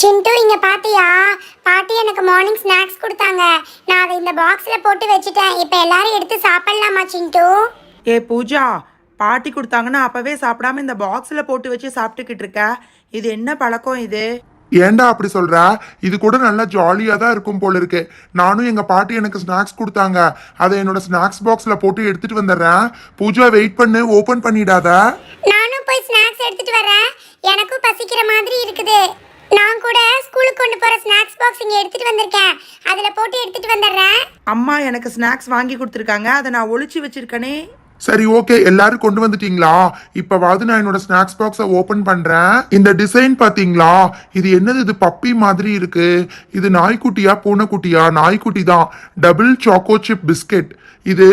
சிண்டு இங்க பாத்தியா? பாட்டி எனக்கு மார்னிங் ஸ்நாக்ஸ் கொடுத்தாங்க. நான் அதை இந்த பாக்ஸ்ல போட்டு வச்சுட்டேன். இப்போ எல்லாரும் எடுத்து சாப்பிடலாமா சிண்டு? ஏ பூஜா பாட்டி கொடுத்தாங்கன்னா அப்பவே சாப்பிடாம இந்த பாக்ஸில் போட்டு வச்சு சாப்பிட்டுக்கிட்டு இருக்க. இது என்ன பழக்கம் இது? ஏன்டா அப்படி சொல்ற? இது கூட நல்லா ஜாலியா தான் இருக்கும் போல இருக்கு. நானும் எங்க பாட்டி எனக்கு ஸ்நாக்ஸ் கொடுத்தாங்க. அதை என்னோட ஸ்நாக்ஸ் பாக்ஸ்ல போட்டு எடுத்துட்டு வந்துடுறேன். பூஜா வெயிட் பண்ணு. ஓபன் பண்ணிடாத. நானும் போய் ஸ்நாக்ஸ் எடுத்துட்டு வரேன். எனக்கும் பசிக்கிற மாதிரி இருக்குது. நான் கூட ஸ்கூலுக்கு கொண்டு போற ஸ்நாக்ஸ் பாக்ஸ் இங்க எடுத்துட்டு வந்திருக்கேன். அதுல போட்டு எடுத்துட்டு வந்துடுறேன். அம்மா எனக்கு ஸ்நாக்ஸ் வாங்கி கொடுத்துருக்காங்க. அதை நான் ஒளிச்சு வச்சிருக்கனே. சரி ஓகே எல்லாரும் கொண்டு வந்துட்டீங்களா? இப்பவாவது நான் என்னோட ஸ்நாக்ஸ் பாக்ஸை ஓபன் பண்றேன். இந்த டிசைன் பாத்தீங்களா இது என்னது? இது பப்பி மாதிரி இருக்கு. இது நாய்க்குட்டியா பூனைக்குட்டியா? நாய்க்குட்டி தான் டபுள் சாக்கோ சிப் பிஸ்கெட் இது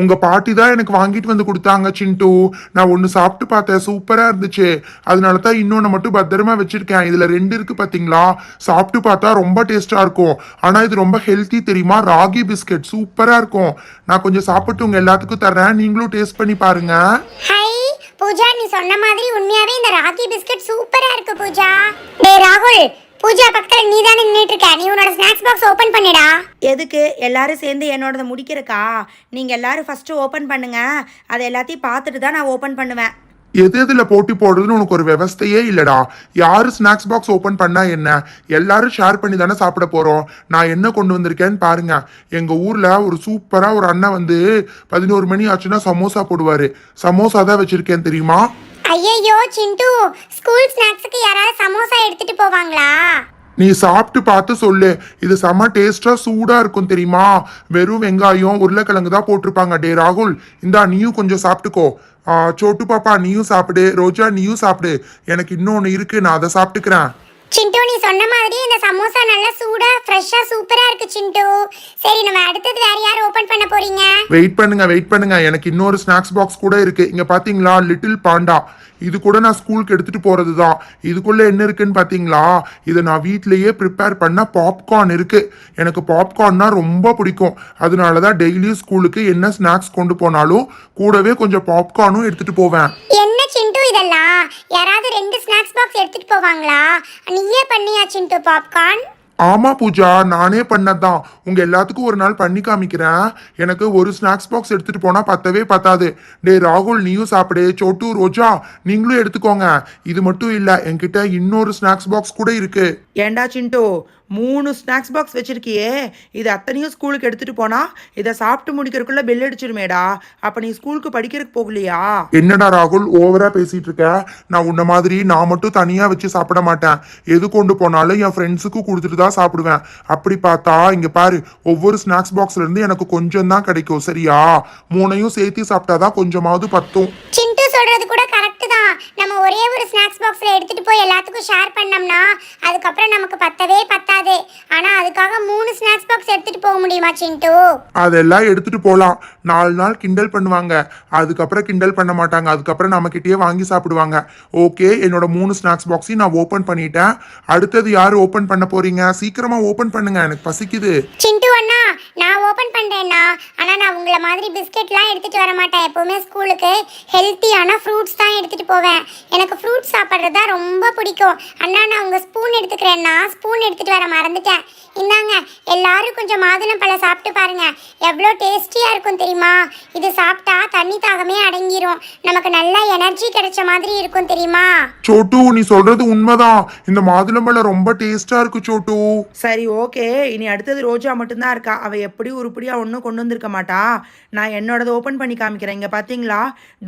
உங்க பாட்டி தான் எனக்கு வாங்கிட்டு வந்து கொடுத்தாங்க சிண்டு. நான் ஒன்று சாப்பிட்டு பார்த்தேன் சூப்பராக இருந்துச்சு. அதனால தான் இன்னொன்று மட்டும் பத்திரமா வச்சிருக்கேன். இதில் ரெண்டு இருக்கு பார்த்தீங்களா சாப்பிட்டு பார்த்தா ரொம்ப டேஸ்டாக இருக்கும். ஆனால் இது ரொம்ப ஹெல்த்தி தெரியுமா? ராகி பிஸ்கெட் சூப்பராக இருக்கும். நான் கொஞ்சம் சாப்பிட்டு உங்க எல்லாத்துக்கும் தர்றேன். நீங்களும் டேஸ்ட் பண்ணி பாருங்க. பூஜா நீ சொன்ன மாதிரி உண்மையாவே இந்த ராகி பிஸ்கட் சூப்பரா இருக்கு பூஜா. டேய் ராகுல் பூஜா பக்கத்துல நீ தானே நின்னுட்டு இருக்க நீ உன்னோட ஸ்நாக்ஸ் பாக்ஸ் ஓபன் பண்ணிடா. எதுக்கு? எல்லாரும் சேர்ந்து என்னோடத முடிக்கிறக்கா? நீங்கள் எல்லாரும் ஃபஸ்ட்டு ஓப்பன் பண்ணுங்க. அதை எல்லாத்தையும் பார்த்துட்டு தான் நான் ஓப்பன் பண்ணுவேன். எது எதுல போட்டி போடுறதுன்னு உனக்கு ஒரு விவஸ்தையே இல்லடா. யாரு ஸ்நாக்ஸ் பாக்ஸ் ஓபன் பண்ணா என்ன? எல்லாரும் ஷேர் பண்ணி தானே சாப்பிட போறோம். நான் என்ன கொண்டு வந்திருக்கேன்னு பாருங்க. எங்க ஊர்ல ஒரு சூப்பரா ஒரு அண்ணன் வந்து பதினோரு மணி ஆச்சுன்னா சமோசா போடுவாரு. சமோசா தான் வச்சிருக்கேன் தெரியுமா? ஐயையோ சிண்டு. ஸ்கூல் ஸ்நாக்ஸுக்கு யாராவது சமோசா எடுத்துட்டு போவாங்களா? நீ சாப்பிட்டு பார்த்து சொல்லு. இது செம டேஸ்டா சூடா இருக்கும் தெரியுமா? வெறும் வெங்காயம் உருளைக்கிழங்கு தான் போட்டிருப்பாங்க டே ராகுல். இந்தா நீயும் கொஞ்சம் சாப்பிட்டுக்கோ. சோட்டு பாப்பா நீயும் சாப்பிடு. ரோஜா நீயும் சாப்பிடு. எனக்கு இன்னொன்னு இருக்கு. நான் அதை சாப்பிட்டுக்கிறேன். சிண்டு நீ சொன்ன மாதிரி இந்த சமோசா நல்லா சூடா ஃப்ரெஷ்ஷா சூப்பரா இருக்கு சிண்டு. சரி நம்ம அடுத்தது வேற யார் ஓபன் பண்ண போறீங்க? வெயிட் பண்ணுங்க வெயிட் பண்ணுங்க. எனக்கு இன்னொரு ஸ்நாக்ஸ் பாக்ஸ் கூட இருக்கு. இங்க பாத்தீங்களா? லிட்டில் பாண்டா இது கூட நான் ஸ்கூலுக்கு எடுத்துட்டு போறது தான் இதுக்குள்ள என்ன இருக்குன்னு பாத்தீங்களா? இதை நான் வீட்லயே ப்ரிப்பேர் பண்ண பாப்கார்ன் இருக்கு. எனக்கு பாப்கார்ன்னா ரொம்ப பிடிக்கும். அதனால தான் டெய்லியும் ஸ்கூலுக்கு என்ன ஸ்நாக்ஸ் கொண்டு போனாலும் கூடவே கொஞ்சம் பாப்கார்னும் எடுத்துட்டு போவேன். யாராவது ரெண்டு ஸ்நாக்ஸ் பாக்ஸ் எடுத்துட்டு போவாங்களா? நீயே பண்ணியா சிண்டு பாப்கார்ன் ஆமா பூஜா நானே பண்ணதான் உங்க எல்லாத்துக்கும் ஒரு நாள் பண்ணி காமிக்கிறேன். எனக்கு ஒரு ஸ்நாக்ஸ் பாக்ஸ் எடுத்துட்டு போனா பத்தவே பத்தாது. டே ராகுல் நீயும் சாப்பிடு. சோட்டு ரோஜா நீங்களும் எடுத்துக்கோங்க. இது மட்டும் இல்ல என்கிட்ட இன்னொரு ஸ்நாக்ஸ் பாக்ஸ் கூட இருக்கு. ஏண்டா சிண்டு? மூணு ஸ்நாக்ஸ் பாக்ஸ் வச்சுருக்கியே. இது அத்தனையும் ஸ்கூலுக்கு எடுத்துகிட்டு போனா இதை சாப்பிட்டு முடிக்கிறதுக்குள்ள பெல் அடிச்சிருமேடா அப்போ நீ ஸ்கூலுக்கு படிக்கிறதுக்கு போகலையா? என்னடா ராகுல் ஓவராக பேசிகிட்டு இருக்க? நான் உன்ன மாதிரி நான் மட்டும் தனியாக வச்சு சாப்பிட மாட்டேன். எது கொண்டு போனாலும் என் ஃப்ரெண்ட்ஸுக்கும் கொடுத்துட்டு தான் சாப்பிடுவேன். அப்படி பார்த்தா இங்கே பாரு ஒவ்வொரு ஸ்நாக்ஸ் பாக்ஸ்லேருந்து எனக்கு கொஞ்சம் தான் கிடைக்கும் சரியா? மூணையும் சேர்த்து சாப்பிட்டாதான் கொஞ்சமாவது பத்தும். சொல்றது கூட கரெக்ட் தான். நம்ம ஒரே ஒரு ஸ்நாக்ஸ் பாக்ஸ்ல எடுத்துட்டு போய் எல்லாத்துக்கும் ஷேர் பண்ணோம்னா அதுக்கப்புறம் நமக்கு பத்தவே பத்தாது. ஆனா அதுக்காக மூணு ஸ்நாக்ஸ் பாக்ஸ் எடுத்துட்டு போக முடியுமா சிண்டு? அதெல்லாம் எடுத்துட்டு போலாம். நாலு நாள் கிண்டல் பண்ணுவாங்க. அதுக்கப்புறம் கிண்டல் பண்ண மாட்டாங்க. அதுக்கப்புறம் நம்ம கிட்டயே வாங்கி சாப்பிடுவாங்க. ஓகே என்னோட மூணு ஸ்நாக்ஸ் பாக்ஸையும் நான் ஓபன் பண்ணிட்டேன். அடுத்தது யார் ஓபன் பண்ண போறீங்க? சீக்கிரமா ஓபன் பண்ணுங்க. எனக்கு பசிக்குது. சிண்டு அண்ணா நான் ஓபன் பண்றேன்னா ஆனா நான் உங்களை மாதிரி பிஸ்கெட்லாம் எடுத்துட்டு வர மாட்டேன். எப்பவுமே ஸ்கூலுக்கு ஹெல்த்தியான ஃப்ரூட்ஸ் தான் எடுத்துட்டு போவேன். எனக்கு ஃப்ரூட்ஸ் சாப்பிட்றது தான் ரொம்ப பிடிக்கும். அண்ணா நான் உங்க ஸ்பூன் எடுத்துக்கிறேன்னா ஸ்பூன் எடுத்துட்டு வர மறந்துட்டேன். இந்தாங்க எல்லாரும் கொஞ்சம் மாதுளம்பழம் சாப்பிட்டு பாருங்க. எவ்வளோ டேஸ்டியா இருக்கும் தெரியுமா? இது சாப்பிட்டா தண்ணி தாகமே அடங்கிரும். நமக்கு நல்ல எனர்ஜி கிடைச்ச மாதிரி இருக்கும் தெரியுமா? சோட்டு நீ சொல்றது உண்மைதான். இந்த மாதுளம்பழம் ரொம்ப டேஸ்டா இருக்கு சோட்டு. சரி ஓகே. இனி அடுத்தது ரோஜா மட்டும்தான் இருக்கா? அவள் எப்படி உருப்படியாக ஒன்றும் கொண்டு வந்திருக்க மாட்டா? நான் என்னோடது ஓப்பன் பண்ணி காமிக்கிறேன். இங்கே பார்த்தீங்களா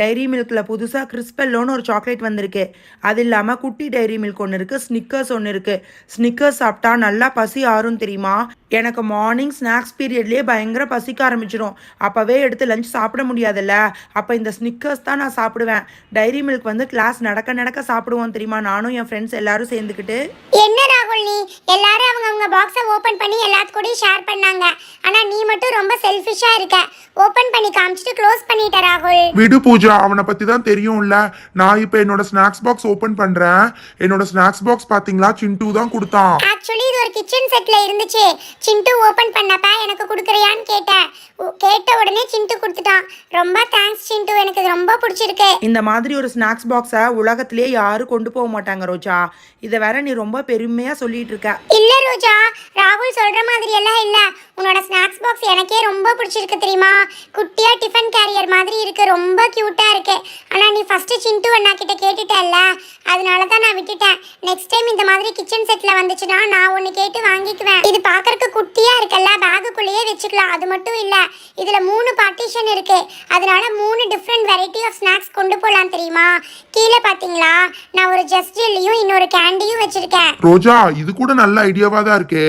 டைரி மில்கில் புதுசாக கிறிஸ்பெல்லோன்னு ஒரு சாக்லேட் வந்திருக்கு. அது இல்லாமல் குட்டி டைரி மில்க் ஒன்று இருக்குது ஸ்னிக்கர்ஸ் ஒன்று இருக்குது ஸ்னிக்கர்ஸ் சாப்பிட்டா நல்லா பசி ஆறும் தெரியுமா? எனக்கு மார்னிங் ஸ்நாக்ஸ் பீரியட்லேயே பயங்கர பசிக்க ஆரம்பிச்சிடும் அப்போவே எடுத்து லஞ்ச் சாப்பிட முடியாதுல்ல? அப்போ இந்த ஸ்னிக்கர்ஸ் தான் நான் சாப்பிடுவேன். டைரி மில்க் வந்து கிளாஸ் நடக்க நடக்க சாப்பிடுவோம் தெரியுமா? நானும் என் ஃப்ரெண்ட்ஸ் எல்லாரும் சேர்ந்துக்கிட்டு. என்ன ராகுல் நீ? எல்லாரும் அவங்க அவங்க பாக்ஸை ஓபன் பண்ணி எல்லாத்து கூடயும் ஷேர் பண்ணாங்க. ஆனா நீ மட்டும் ரொம்ப செல்ஃபிஷா இருக்க. ஓபன் பண்ணி காமிச்சிட்டு க்ளோஸ் பண்ணிட்ட ராகுல். விடு பூஜா அவனை பத்தி தான் தெரியும்ல. நான் இப்ப என்னோட ஸ்நாக்ஸ் பாக்ஸ் ஓபன் பண்றேன். என்னோட ஸ்நாக்ஸ் பாக்ஸ் பாத்தீங்களா? சிண்டு தான் கொடுத்தான். ஆக்சுவலி இது ஒரு கிச்சன் செட்ல இருந்துச்சு. சிண்டு ஓபன் பண்ணப்ப எனக்கு கொடுக்குறியான்னு கேட்டேன். கேட்ட உடனே சிண்டு கொடுத்துட்டான். ரொம்ப தேங்க்ஸ் சிண்டு. எனக்கு இது ரொம்ப பிடிச்சிருக்கு. இந்த மாதிரி ஒரு ஸ்நாக்ஸ் பாக்ஸை உலகத்திலே யாரும் கொண்டு போக மாட்டாங்க ரோஜா. இதை வேற நீ ரொம்ப பெருமையாக சொல்லிட்டு இருக்க. இல்ல ரோஜா. ராகுல் சொல்ற மாதிரி எல்லாம் இல்ல. உன்னோட ஸ்நாக்ஸ் பாக்ஸ் எனக்கே ரொம்ப பிடிச்சிருக்கு தெரியுமா? குட்டியா டிஃபன் கேரியர் மாதிரி இருக்கு. ரொம்ப கியூட்டா இருக்கு. ஆனால் நீ ஃபஸ்ட்டு சிண்டு அண்ணா கிட்ட கேட்டுட்டல்ல? அதனால தான் நான் விட்டுட்டேன். நெக்ஸ்ட் டைம் இந்த மாதிரி கிச்சன் செட்டில் வந்துச்சுன்னா நான் ஒன்று கேட்டு வாங்கிக்குவேன். இது பார்க்கறக்கு குட்டியாக இருக்கல்ல? பேகுக்குள்ளேயே வச்சுக்கலாம். அது மட்டும் இல்லை. இதில் மூணு பார்ட்டிஷன் இருக்கு. அதனால மூணு டிஃப்ரெண்ட் வெரைட்டி ஆஃப் ஸ்நாக்ஸ் கொண்டு போகலாம் தெரியுமா? கீழே பார்த்தீங்களா நான் ஒரு ஜஸ்ட் ஜெல்லியும் இன்னொரு கேண்டியும் வச்சுருக்கேன். ரோஜா இது கூட நல்ல ஐடியாவாக தான் இருக்கு.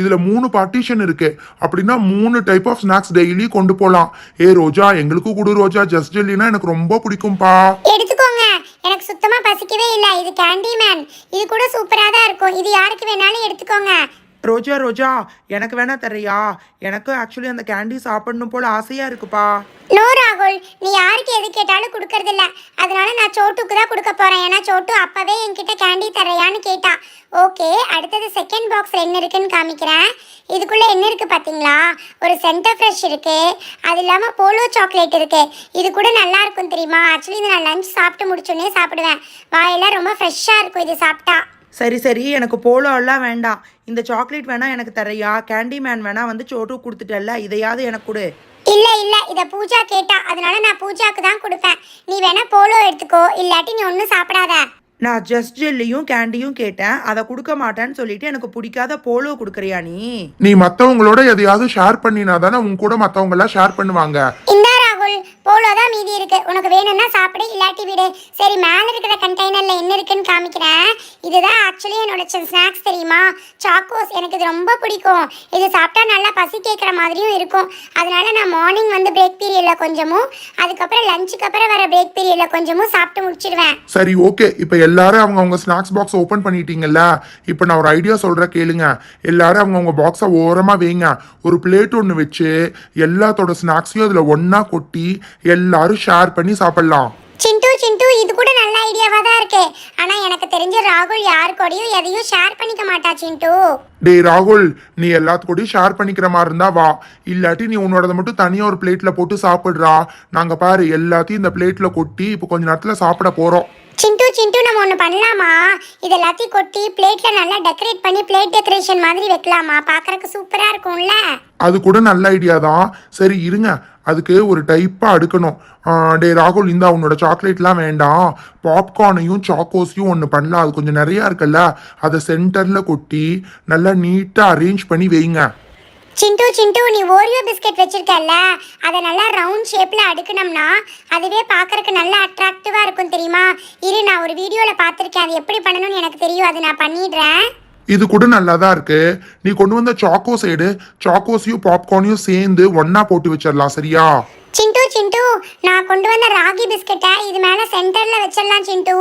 இதில் மூணு பார்ட்டிஷன் இருக்கு. அப்படின்னா மூணு டைப் ஆஃப் ஸ்நாக்ஸ் டெய்லி கொண்டு போகலாம் ஏ ரோஜா எங்களுக்கும் கொடு ரோஜா. ஜஸ்ட் ஜெல்லினா எனக்கு ரொம்ப பிடிக்கும்ப்பா எடுத்துக்கோங்க. எனக்கு சுத்தமா பசிக்கவே இல்லை. இது கேண்டி மேன் இது கூட சூப்பரா தான் இருக்கும். இது யாருக்கு வேணாலும் எடுத்துக்கோங்க. ரோஜா ரோஜா எனக்கு வேணா தரையா எனக்கு ஆக்சுவலி அந்த கேண்டி சாப்பிடணும் போல ஆசையாக இருக்குப்பா. நோ ராகுல் நீ யாருக்கு எது கேட்டாலும் கொடுக்கறது இல்ல அதனால நான் சோட்டுக்கு தான் கொடுக்க போறேன். ஏன்னா சோட்டு அப்பவே என்கிட்ட கேண்டி தரையான்னு கேட்டா. ஓகே அடுத்தது செகண்ட் பாக்ஸ் என்ன இருக்குன்னு காமிக்கிறேன். இதுக்குள்ள என்ன இருக்கு பாத்தீங்களா? ஒரு சென்டர் ஃப்ரெஷ் இருக்கு. அது இல்லாம போலோ சாக்லேட் இருக்கு. இது கூட நல்லா இருக்கும் தெரியுமா? ஆக்சுவலி இது நான் லஞ்ச் சாப்பிட்டு முடிச்சோடனே சாப்பிடுவேன். வாயெல்லாம் ரொம்ப ஃப்ரெஷ்ஷா இருக்கும் இது சாப்பிட்டா. சரி சரி எனக்கு போலோ எல்லாம் வேண்டாம். இந்த சாக்லேட் வேணா எனக்கு தரையா? கேண்டி மேன் வேணா வந்து சோட்டு கொடுத்துட்டல்ல இதையாவது எனக்கு கொடு. இல்ல இல்ல இத பூஜா கேட்டா அதனால நான் பூஜாக்கு தான் கொடுப்பேன். நீ வேணா போலோ எடுத்துக்கோ இல்லாட்டி நீ ஒன்றும் சாப்பிடாத. நான் ஜஸ்ட் ஜெல்லியும் கேண்டியும் கேட்டேன். அதை கொடுக்க மாட்டேன்னு சொல்லிட்டு எனக்கு பிடிக்காத போலோ கொடுக்குறியா நீ? நீ மத்தவங்களோட எதையாவது ஷேர் பண்ணினா தானே உன் கூட மத்தவங்க எல்லாம் ஷேர் பண்ணுவாங்க. இந்தா ராகுல் போலோ தான் மீதி இருக்கு. உனக்கு வேணும்னா சாப்பிடு இல்லாட்டி விடு. சரி மேல இருக்கிற கண்டெய்னர்ல என்ன இருக்குன்னு காமிக்கிறேன். இதுதான் ஆக்சுவலி என்னோட ஸ்நாக்ஸ் தெரியுமா? சாக்கோஸ் எனக்கு இது ரொம்ப பிடிக்கும். இது சாப்பிட்டா நல்லா பசி கேட்குற மாதிரியும் இருக்கும். அதனால நான் மார்னிங் வந்து பிரேக் பீரியடில் கொஞ்சமும் அதுக்கப்புறம் லஞ்சுக்கு அப்புறம் வர பிரேக் பீரியடில் கொஞ்சமும் சாப்பிட்டு முடிச்சிடுவேன். சரி ஓகே இப்போ எல்லாரும் அவங்க அவங்க ஸ்நாக்ஸ் பாக்ஸ் ஓப்பன் பண்ணிட்டீங்கல்ல? இப்போ நான் ஒரு ஐடியா சொல்கிறேன் கேளுங்க. எல்லாரும் அவங்க அவங்க பாக்ஸை ஓரமாக வைங்க. ஒரு பிளேட் ஒன்று வச்சு எல்லாத்தோட ஸ்நாக்ஸையும் அதில் ஒன்றா கொட்டி எல்லாரும் ஷேர் பண்ணி சாப்பிட்லாம். சிண்டு சிண்டு இது கூட நல்ல ஐடியாவா தான் இருக்கு. ஆனா எனக்கு தெரிஞ்ச ராகுல் யார் கூடயும் எதையும் ஷேர் பண்ணிக்க மாட்டா சிண்டு. டேய் ராகுல் நீ எல்லாத்துக்கூடயும் ஷேர் பண்ணிக்கிற மாதிரி இருந்தா வா. இல்லாட்டி நீ உன்னோடத மட்டும் தனியாக ஒரு பிளேட்டில் போட்டு சாப்பிட்றா. நாங்கள் பாரு எல்லாத்தையும் இந்த பிளேட்டில் கொட்டி இப்போ கொஞ்ச நேரத்தில் சாப்பிட போகிறோம் சிண்டு சிண்டு நம்ம ஒன்று பண்ணலாமா? இது எல்லாத்தையும் கொட்டி பிளேட்ல நல்லா டெக்கரேட் பண்ணி பிளேட் டெக்கரேஷன் மாதிரி வைக்கலாமா? பார்க்கறதுக்கு சூப்பரா இருக்கும்ல. அது கூட நல்ல ஐடியா தான். சரி இருங்க. அதுக்கு ஒரு டைப்பாக அடுக்கணும். டே டேய் ராகுல் இந்த உன்னோட சாக்லேட்லாம் வேண்டாம். பாப்கார்னையும் சாக்கோஸையும் ஒன்று பண்ணலாம். அது கொஞ்சம் நிறையா இருக்குல்ல. அதை சென்டரில் கொட்டி நல்லா நீட்டாக அரேஞ்ச் பண்ணி வைங்க. சிண்டு சிண்டு நீ ஓரியோ பிஸ்கட் வச்சிருக்கல்ல? அதை நல்லா ரவுண்ட் ஷேப்ல அடுக்கணும்னா அதுவே பார்க்கறக்கு நல்லா அட்ராக்டிவா இருக்கும் தெரியுமா? இரு நான் ஒரு வீடியோல பார்த்துருக்கேன். அது எப்படி பண்ணணும்னு எனக்கு தெரியும். அது நான் பண்ணிடுறேன். இது கூட நல்லா தான் இருக்கு. நீ கொண்டு வந்த சாக்கோ சைடு சாக்கோஸையும் பாப்கார்னையும் சேர்ந்து ஒன்னா போட்டு வச்சிடலாம் சரியா? சிண்டு சிண்டு நான் கொண்டு வந்த ராகி பிஸ்கட்டை இது மேல சென்டர்ல வச்சிடலாம் சிண்டு.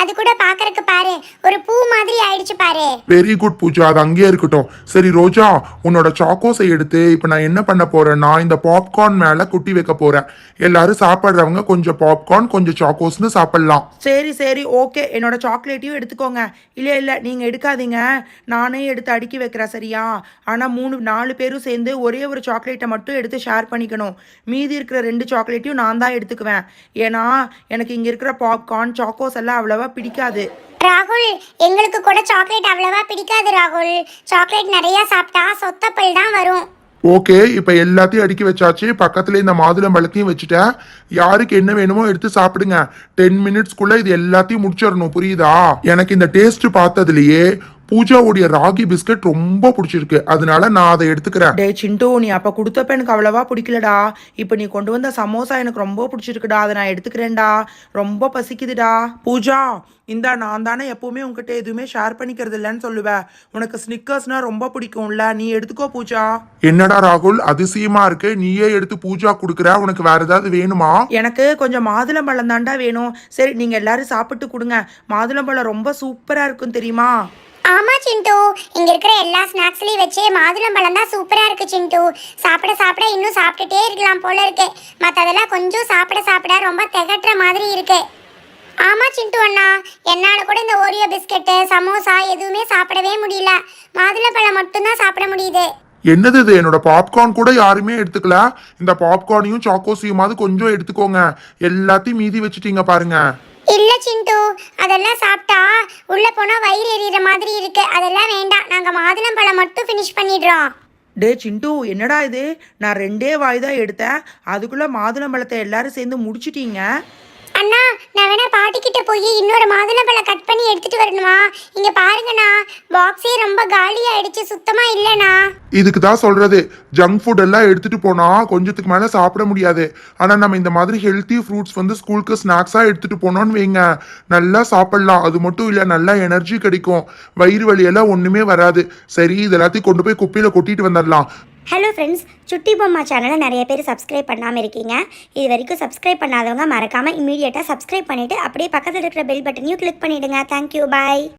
அது கூட பார்க்கறதுக்கு பாரு ஒரு பூ மாதிரி ஆயிடுச்சு பாரு. Very good Pooja. அது அங்கேயே இருக்கட்டும். சரி ரோஜா உன்னோட சாக்கோஸை எடுத்து இப்போ நான் என்ன பண்ண போறேன்னா இந்த பாப்கார்ன் மேலே குட்டி வைக்க போறேன். எல்லாரும் சாப்பிட்றவங்க கொஞ்சம் பாப்கார்ன் கொஞ்சம் சாக்கோஸ்னு சாப்பிடலாம். சரி சரி ஓகே என்னோட சாக்லேட்டையும் எடுத்துக்கோங்க. இல்லை இல்லை நீங்கள் எடுக்காதீங்க. நானே எடுத்து அடுக்கி வைக்கிறேன் சரியா? ஆனால் மூணு நாலு பேரும் சேர்ந்து ஒரே ஒரு சாக்லேட்டை மட்டும் எடுத்து ஷேர் பண்ணிக்கணும். மீதி இருக்கிற ரெண்டு சாக்லேட்டையும் நான் தான் எடுத்துக்குவேன். ஏன்னா எனக்கு இங்கே இருக்கிற பாப்கார்ன் சாக்கோஸ் எல்லாம் அவ்வளோவா பிடிக்காது. ராகுல் எங்களுக்கு கூட சாக்லேட் அவ்வளவா பிடிக்காது ராகுல். சாக்லேட் நிறைய சாப்பிட்டா சொத்தப்பல் தான் வரும். ஓகே இப்போ எல்லாத்தையும் அடுக்கி வச்சாச்சு. பக்கத்துல இந்த மாதுளம் பழத்தையும் வச்சுட்டேன். யாருக்கு என்ன வேணுமோ எடுத்து சாப்பிடுங்க. டென் மினிட்ஸ்க்குள்ள இது எல்லாத்தையும் முடிச்சிடணும். புரியுதா? எனக்கு இந்த டேஸ்ட் பார்த்ததுலயே பூஜாவுடைய ராகி பிஸ்கட் ரொம்ப பிடிச்சிருக்கு. அதனால நான் அதை எடுத்துக்கிறேன். டே சிண்டு நீ அப்போ கொடுத்தப்ப எனக்கு அவ்வளவா பிடிக்கலடா. இப்போ நீ கொண்டு வந்த சமோசா எனக்கு ரொம்ப பிடிச்சிருக்குடா. அதை நான் எடுத்துக்கிறேன்டா. ரொம்ப பசிக்குதுடா. பூஜா இந்தா நான் தானே எப்பவுமே உங்ககிட்ட எதுவுமே ஷேர் பண்ணிக்கிறது இல்லைன்னு சொல்லுவேன். உனக்கு ஸ்னிக்கர்ஸ்னா ரொம்ப பிடிக்கும்ல. நீ எடுத்துக்கோ பூஜா. என்னடா ராகுல் அதிசயமா இருக்கு. நீயே எடுத்து பூஜா கொடுக்குற. உனக்கு வேற ஏதாவது வேணுமா? எனக்கு கொஞ்சம் மாதுளம்பழம் தாண்டா வேணும். சரி நீங்கள் எல்லாரும் சாப்பிட்டு கொடுங்க. மாதுளம்பழம் ரொம்ப சூப்பராக இருக்கும் தெரியுமா? ஆமா சிண்டு. இங்க இருக்கிற எல்லா ஸ்நாக்ஸ்லயும் வச்சு மாதுளம்பழம் தான் சூப்பரா இருக்கு சிண்டு. சாப்பிட சாப்பிட இன்னும் சாப்பிட்டுட்டே இருக்கலாம் போல இருக்கு. மத்ததெல்லாம் கொஞ்சம் சாப்பிட சாப்பிட ரொம்ப திகட்டுற மாதிரி இருக்கு. ஆமா சிண்டு அண்ணா. என்னால கூட இந்த ஓரியோ பிஸ்கெட்டு சமோசா எதுவுமே சாப்பிடவே முடியல. மாதுளம்பழம் மட்டும்தான் சாப்பிட முடியுது. என்னது இது? என்னோட பாப்கார்ன் கூட யாருமே எடுத்துக்கல. இந்த பாப்கார்னையும் சாக்கோஸையுமாவது கொஞ்சம் எடுத்துக்கோங்க. எல்லாத்தையும் மீதி வச்சுட்டீங்க பாருங்க. இல்லை சிண்டு அதெல்லாம் சாப்பிட்டா உள்ளே போனால் வயிறு எறிகிற மாதிரி இருக்கு. அதெல்லாம் வேண்டாம். நாங்க மாதுளம்பழம் மட்டும் ஃபினிஷ் பண்ணிடுறோம். டே சிண்டு என்னடா இது? நான் ரெண்டே வாய் தான் எடுத்தேன். அதுக்குள்ளே மாதுளம்பழத்தை எல்லாரும் சேர்ந்து முடிச்சிட்டீங்க. அண்ணா நான் வேணா பாட்டிக்கிட்ட போய் இன்னொரு மாதுளம்பழம் கட் பண்ணி எடுத்துட்டு வரணுமா? இங்க பாருங்கண்ணா பாக்ஸே ரொம்ப காலி ஆயிடுச்சு சுத்தமா இல்லைண்ணா. இதுக்கு தான் சொல்றது. ஜங்க் ஃபுட் எல்லாம் எடுத்துட்டு போனா கொஞ்சத்துக்கு மேல சாப்பிட முடியாது. ஆனா நம்ம இந்த மாதிரி ஹெல்த்தி ஃப்ரூட்ஸ் வந்து ஸ்கூலுக்கு ஸ்நாக்ஸா எடுத்துட்டு போனோம்னு வைங்க. நல்லா சாப்பிடலாம். அது மட்டும் இல்ல நல்லா எனர்ஜி கிடைக்கும். வயிறு வலியெல்லாம் ஒண்ணுமே வராது. சரி இது எல்லாத்தையும் கொண்டு போய் குப்பையில கொட்டிட்டு வந்துடலாம். ஹலோ ஃப்ரெண்ட்ஸ் சுட்டி பொம்மா சேனலை நிறைய பேர் சப்ஸ்கிரைப் பண்ணாமல் இருக்கீங்க. இது வரைக்கும் சப்ஸ்கிரைப் பண்ணாதவங்க மறக்காமல் இமீடியட்டாக சப்ஸ்கிரைப் பண்ணிவிட்டு அப்படியே பக்கத்தில் இருக்கிற பெல் பட்டனையும் கிளிக் பண்ணிவிடுங்க தேங்க்யூ பாய்